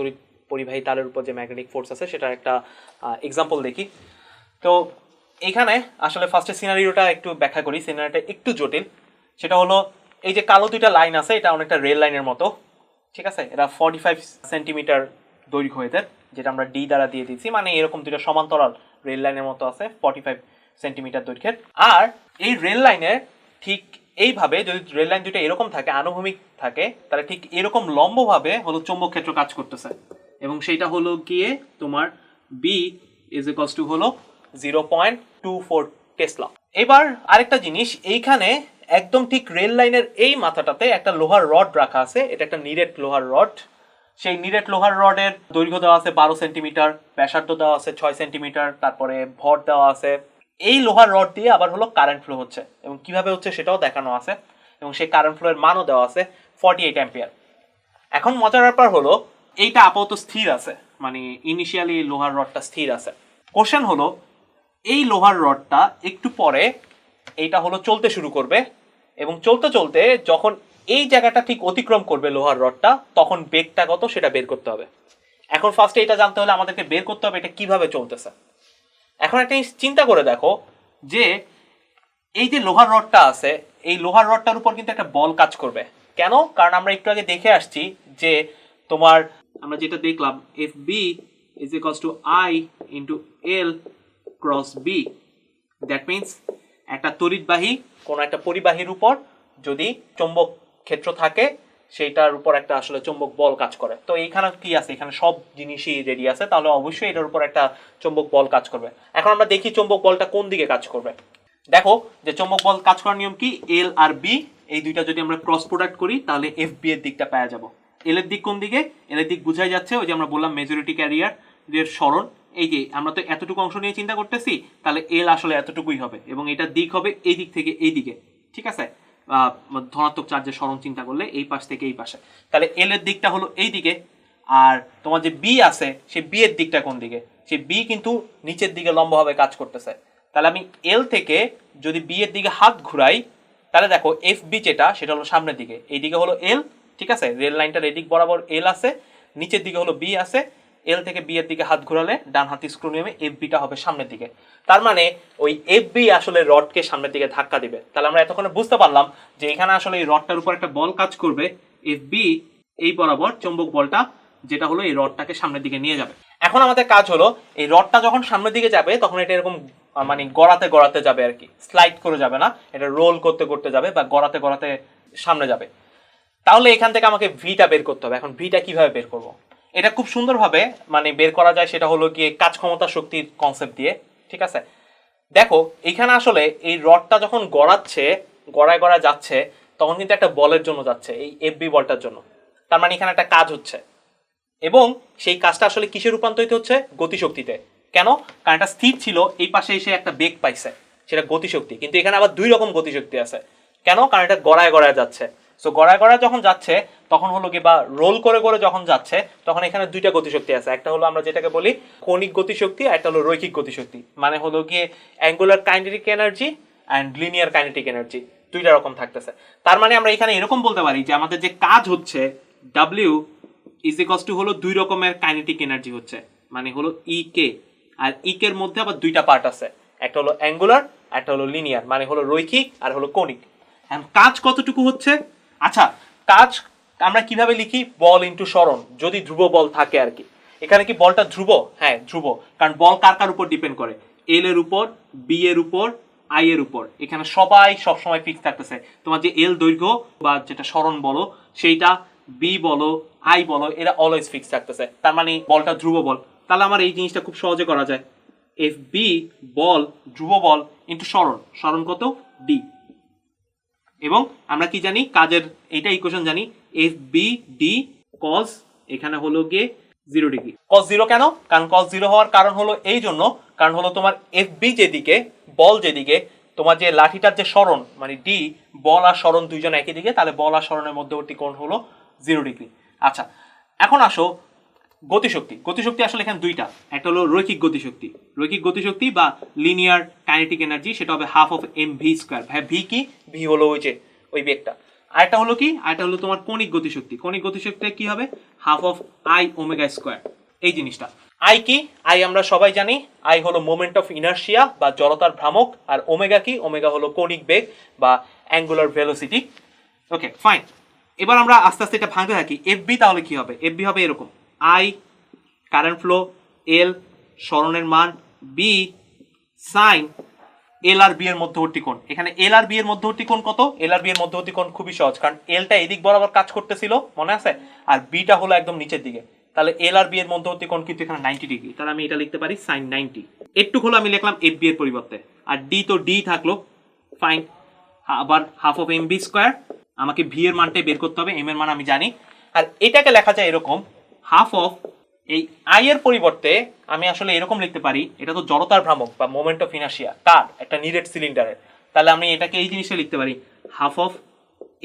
তড়িৎ পরিবাহী তারের উপর যে ম্যাগনেটিক ফোর্স আছে, সেটার একটা এক্সাম্পল দেখি। তো এখানে আসলে ফার্স্টে সিনারিওটা একটু ব্যাখ্যা করি সিনারিটা একটু জটিল। সেটা হলো এই যে কালো দুইটা লাইন আছে, এটা অনেকটা রেল লাইনের মতো, ঠিক আছে? এটা ফর্টি ফাইভ সেন্টিমিটার দৈর্ঘ্য এদের, যেটা আমরা ডি দ্বারা দিয়ে দিচ্ছি মানে এরকম দুইটা সমান্তরাল রেল লাইনের মতো আছে ফর্টি ফাইভ সেন্টিমিটার দৈর্ঘ্যের। আর এই রেল লাইনের ঠিক এইভাবে যদি রেল লাইন দুইটা এরকম থাকে, আনুভূমিক থাকে, তাহলে ঠিক এরকম লম্বভাবে হলো চৌম্বক ক্ষেত্র কাজ করতেছে। এবং সেইটা হলো গিয়ে তোমার বি ইজ ইকলস টু হলো zero point two four tesla এবার আরেকটা জিনিস, এইখানে একদম ঠিক রেল লাইনের এই মাথাটাতে একটা লোহার রড রাখা আছে, এটা একটা নিরেট লোহার রড। সেই নিরেট লোহার রডের দৈর্ঘ্য দেওয়া আছে বারো সেন্টিমিটার, ব্যাসার্ধ দেওয়া আছে ছয় সেন্টিমিটার, তারপরে ভর দেওয়া আছে এই লোহার রড দিয়ে আবার হলো কারেন্ট ফ্লো হচ্ছে এবং কীভাবে হচ্ছে সেটাও দেখানো আছে এবং সেই কারেন্ট ফ্লো এর মানও দেওয়া আছে ফর্টি এইট অ্যাম্পিয়ার এখন মজার ব্যাপার হলো, এইটা আপাতত স্থির আছে মানে ইনিশিয়ালি লোহার রডটা স্থির আছে। কোশ্চেন হলো, এই লোহার রডটা একটু পরে এইটা হলো চলতে শুরু করবে এবং চলতে চলতে যখন এই জায়গাটা ঠিক অতিক্রম করবে লোহার রডটা, তখন বেগটা কত সেটা বের করতে হবে। এখন ফার্স্টে এটা জানতে হলে আমাদেরকে বের করতে হবে এটা কীভাবে চলতেছে। এখন একটা চিন্তা করে দেখো যে এই যে লোহার রডটা আছে, এই লোহার রডটার উপর কিন্তু একটা বল কাজ করবে। কেন? কারণ আমরা একটু আগে দেখে আসছি যে তোমার আমরা যেটা দেখলাম F B is equals to I into L cross B that means একটা তড়িৎবাহী, কোনো একটা পরিবাহীর উপর যদি চৌম্বক ক্ষেত্র থাকে সেইটার উপর একটা আসলে চৌম্বক বল কাজ করে। তো এইখানে কি আছে? এখানে সব জিনিসই রেডি আছে। তাহলে অবশ্যই এটার উপর একটা চৌম্বক বল কাজ করবে। এখন আমরা দেখি চৌম্বক বলটা কোন দিকে কাজ করবে। দেখো যে চৌম্বক বল কাজ করার নিয়ম কি? এল আর বি এই দুইটা যদি আমরা ক্রস প্রোডাক্ট করি, তাহলে এফ বি এর দিকটা পাওয়া যাব। এল এর দিক কোন দিকে? এল এর দিক বোঝাই যাচ্ছে ওই যে আমরা বললাম মেজরিটি ক্যারিয়ার এর সরণ। এই যে আমরা তো এতটুকু অংশ নিয়ে চিন্তা করতেছি, তাহলে এল আসলে এতটুকুই হবে এবং এটার দিক হবে এই দিক থেকে এই দিকে। ঠিক আছে? ধনাত্মক চার্জের সরণ চিন্তা করলে এই পাশ থেকে এই পাশে। তাহলে এল এর দিকটা হলো এই দিকে, আর তোমার যে বি আছে, সেই বি এর দিকটা কোন দিকে? সেই বি কিন্তু নিচের দিকে লম্বভাবে কাজ করতেছে। তাহলে আমি এল থেকে যদি বি এর দিকে হাত ঘুরাই, তাহলে দেখো এফ বি যেটা, সেটা হলো সামনের দিকে। এই দিকে হলো এল ঠিক আছে? রেল লাইনটার এদিক বরাবর এল আছে, নিচের দিকে হলো বি আছে এল থেকে বি এর দিকে হাত ঘোরালে ডান হাতি স্ক্রু নিয়মে এফ বিটা হবে সামনের দিকে। তার মানে ওই এফ বি আসলে রডকে সামনের দিকে ধাক্কা দিবে। তাহলে আমরা এতক্ষণে বুঝতে পারলাম যে এখানে আসলে এই রডটার উপর একটা বল কাজ করবে। এফ বি এই বরাবর চৌম্বক বলটা যেটা হলো এই রডটাকে সামনের দিকে নিয়ে যাবে। এখন আমাদের কাজ হলো, এই রডটা যখন সামনের দিকে যাবে, তখন এটা এরকম মানে গড়াতে গড়াতে যাবে আর কি। স্লাইড করে যাবে না, এটা রোল করতে করতে যাবে বা গড়াতে গড়াতে সামনে যাবে। তাহলে এখান থেকে আমাকে ভিটা বের করতে হবে। এখন ভিটা কীভাবে বের করব? এটা খুব সুন্দরভাবে মানে বের করা যায়, সেটা হলো গিয়ে কাজ ক্ষমতা শক্তির কনসেপ্ট দিয়ে, ঠিক আছে? দেখো, এখানে আসলে এই রডটা যখন গড়াচ্ছে, গড়ায় গড়ায় যাচ্ছে, তখন কিন্তু একটা বলের জন্য যাচ্ছে, এই এফবি বলটার জন্য। তার মানে এখানে একটা কাজ হচ্ছে। এবং সেই কাজটা আসলে কিসে রূপান্তরিত হচ্ছে? গতিশক্তিতে। কেন? কারণ এটা স্থির ছিল, এই পাশে এসে একটা বেগ পাইছে, সেটা গতিশক্তি। কিন্তু এখানে আবার দুই রকম গতিশক্তি আছে। কেন? কারণ এটা গড়ায় গড়ায় যাচ্ছে। সো গড়ায় গড়ায় যখন যাচ্ছে, তখন হলো কি বা রোল করে করে যখন যাচ্ছে, তখন এখানে দুইটা গতিশক্তি আছে। একটা হলো আমরা যেটাকে বলি কণিক গতিশক্তি আর একটা হলো রৈখিক গতিশক্তি। মানে হলো গিয়ে angular kinetic energy and linear kinetic energy দুইটা রকম থাকতেছে। তার মানে আমরা এখানে এরকম বলতে পারি যে আমাদের যে কাজ হচ্ছে ডাব্লিউ ইজ ইকস টু হলো দুই রকমের কাইনেটিক এনার্জি হচ্ছে। মানে হলো ই কে আর ই কের মধ্যে আবার দুইটা পার্ট আছে। একটা হলো অ্যাঙ্গুলার একটা হলো লিনিয়ার মানে হলো রৈখিক আর হলো কণিক কাজ কতটুকু হচ্ছে? আচ্ছা কাজ আমরা কীভাবে লিখি? বল ইন্টু সরণ যদি ধ্রুব বল থাকে আর কি। এখানে কি বলটা ধ্রুব? হ্যাঁ ধ্রুব। কারণ বল কার কার উপর ডিপেন্ড করে? এল এর উপর বি এর উপর আই এর উপর। এখানে সবাই সব সময় ফিক্স থাকতেছে। তোমার যে এল দৈর্ঘ্য বা যেটা সরণ বলো, সেইটা বি বলো আই বলো, এরা অলওয়েজ ফিক্স থাকতেছে। তার মানে বলটা ধ্রুব বল। তাহলে আমার এই জিনিসটা খুব সহজে করা যায়। এফ বি বল, ধ্রুব বল ইন্টু সরণ সরণ কত? ডি এবং আমরা কি জানি, কাজের এইটা ইকুয়েশন জানি এফ বি ডি কজ এখানে হলো গিয়ে জিরো ডিগ্রি কজ জিরো কেন? কারণ কজ জিরো হওয়ার কারণ হলো এই জন্য, কারণ হলো তোমার এফ বি যেদিকে, বল যেদিকে, তোমার যে লাঠিটার যে স্মরণ মানে ডি বল আর সরণ দুইজন একই দিকে, তাহলে বল আর সরণের মধ্যবর্তী কোণ হলো জিরো ডিগ্রি আচ্ছা এখন আসো গতিশক্তি। গতিশক্তি আসলে এখানে দুইটা। একটা হলো রৈখিক গতিশক্তি। রৈখিক গতিশক্তি বা লিনিয়ার কাইনেটিক এনার্জি সেটা হবে half of M V square হ্যাঁ ভি কি? ভি হলো ওই যে, ওই বেগটা। আরেকটা হলো কি? আরেকটা হলো তোমার কণিক গতিশক্তি। কণিক গতিশক্তি কি হবে? Half of I omega square এই জিনিসটা। আই কি? আই আমরা সবাই জানি। আই হলো মোমেন্ট অফ ইনার্শিয়া বা জড়তার ভ্রামক, আর ওমেগা কি? ওমেগা হলো কণিক বেগ বা অ্যাঙ্গুলার ভেলোসিটি ওকে ফাইন এবার আমরা আস্তে আস্তে এটা ভাঙতে থাকি। এফ বি তাহলে কি হবে? এফ বি হবে এরকম। আই কারেন্ট ফ্লো এল স্মরণের মান বি সাইন এল আর বি এর মধ্যবর্তী কোণ। এখানে এল আর বি এর মধ্যবর্তী কোণ কত? এল আর বি এর মধ্যবর্তী কোণ খুবই সহজ, কারণ এলটা এদিক বরাবর কাজ করতেছিল, মনে আছে? আর বিটা হলো একদম নিচের দিকে। তাহলে এল আর বি এর মধ্যবর্তী কোণ কিন্তু এখানে নাইনটি ডিগ্রি তাহলে আমি এটা লিখতে পারি সাইন নাইনটি একটু হলো আমি লিখলাম এফ বি এর পরিবর্তে। আর ডি তো ডি থাকল ফাইন আবার half of M B square আমাকে ভি এর মানটাই বের করতে হবে এম এর মান আমি জানি। আর এটাকে লেখা যায় এরকম হাফ অফ এই আই এর পরিবর্তে আমি আসলে এরকম লিখতে পারি, এটা তো জড়তার ভ্রামক বা মোমেন্ট অফ ইনার্শিয়া তার, একটা নিরেট সিলিন্ডারের তাহলে আমি এটাকে এই জিনিসটা লিখতে পারি half of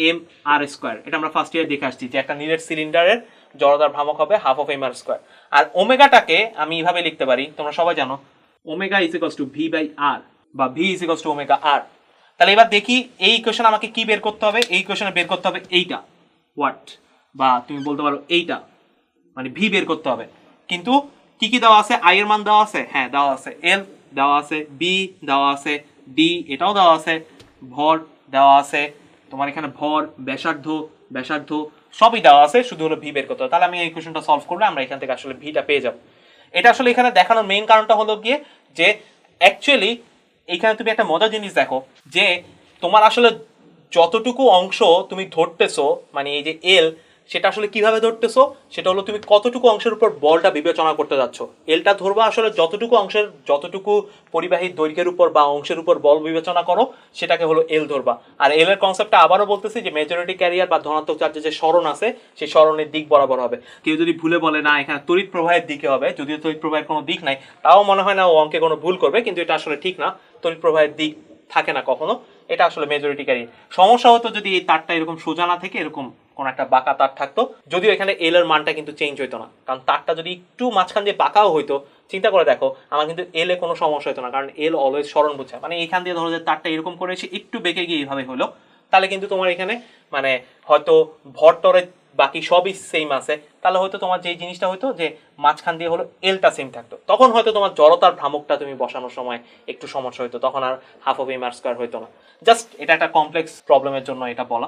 M R square এটা আমরা ফার্স্ট ইয়ার দেখে আসছি যে একটা নিরেট সিলিন্ডারের জড়তার ভ্রামক হবে half of M R square আর ওমেগাটাকে আমি এইভাবে লিখতে পারি, তোমরা সবাই জানো omega is equals to V by R বা V is equals to omega R তাহলে এবার দেখি এই ইকুয়েশন আমাকে কি বের করতে হবে? এই ইকুয়েশনে বের করতে হবে এইটা। হোয়াট বা তুমি বলতে পারো এইটা। মানে ভি বের করতে হবে। কিন্তু কি কি দেওয়া আছে? আই এর মান দেওয়া আছে? হ্যাঁ দেওয়া আছে। এল দেওয়া আছে। বি দেওয়া আছে। ডি এটাও দেওয়া আছে। ভর দেওয়া আছে। তোমার এখানে ভর, ব্যাসার্ধ ব্যাসার্ধ সবই দেওয়া আছে, শুধু হলো ভি বের করতে হবে। তাহলে আমি এই কোশ্চেনটা সলভ করলে আমরা এখান থেকে আসলে ভিটা পেয়ে যাব। এটা আসলে এখানে দেখানোর মেইন কারণটা হলো গিয়ে যে অ্যাকচুয়ালি এখানে তুমি একটা মজার জিনিস দেখো, যে তোমার আসলে যতটুকু অংশ তুমি ধরতেছো মানে এই যে এল সেটা আসলে কীভাবে ধরতেছো? সেটা হলো তুমি কতটুকু অংশের উপর বলটা বিবেচনা করতে যাচ্ছ? এলটা ধরবা আসলে যতটুকু অংশের, যতটুকু পরিবাহী দৈর্ঘ্যের উপর বা অংশের উপর বল বিবেচনা করো, সেটাকে হলো এল ধরবা। আর এল এর কনসেপ্টটা আবারও বলতেছি যে মেজরিটি ক্যারিয়ার বা ধনাত্মক চার্জের যে স্মরণ আছে, সেই স্মরণের দিক বরাবর হবে। কেউ যদি ভুলে বলে, না, এখানে তড়িৎ প্রবাহের দিকে হবে। যদিও তড়িৎ প্রবাহের কোনো দিক নাই, তাও মনে হয় না ও অঙ্কে কোনো ভুল করবে, কিন্তু এটা আসলে ঠিক না। তড়িৎ প্রবাহের দিক থাকে না কখনো। এটা আসলে মেজরিটি ক্যারিয়ার সমস্যা হতো যদি এই তারটা এরকম সোজা না থেকে এরকম কোন একটা বাঁকা তার থাকতো। যদিও এখানে এল এর মানটা কিন্তু চেঞ্জ হইতো না। কারণ তারটা যদি একটু মাঝখান দিয়ে বাঁকাও হইতো, চিন্তা করে দেখো, আমার কিন্তু এল এ কোনো সমস্যা হতো না। কারণ এল অলওয়েজ স্মরণ বুঝছে মানে এখান দিয়ে ধরো যে তারটা এরকম করে এসে একটু বেঁকে গিয়ে এইভাবে হলো, তাহলে কিন্তু তোমার এখানে মানে হয়তো ভরটরে বাকি সবই সেম আছে। তাহলে হয়তো তোমার যে জিনিসটা হতো যে মাঝখান দিয়ে হলো এলটা সেম থাকতো। তখন হয়তো তোমার জড়তার ভ্রামকটা তুমি বসানোর সময় একটু সমস্যা হতো তখন আর half of M R square হতো না। জাস্ট এটা একটা কমপ্লেক্স প্রবলেমের জন্য এটা বলা।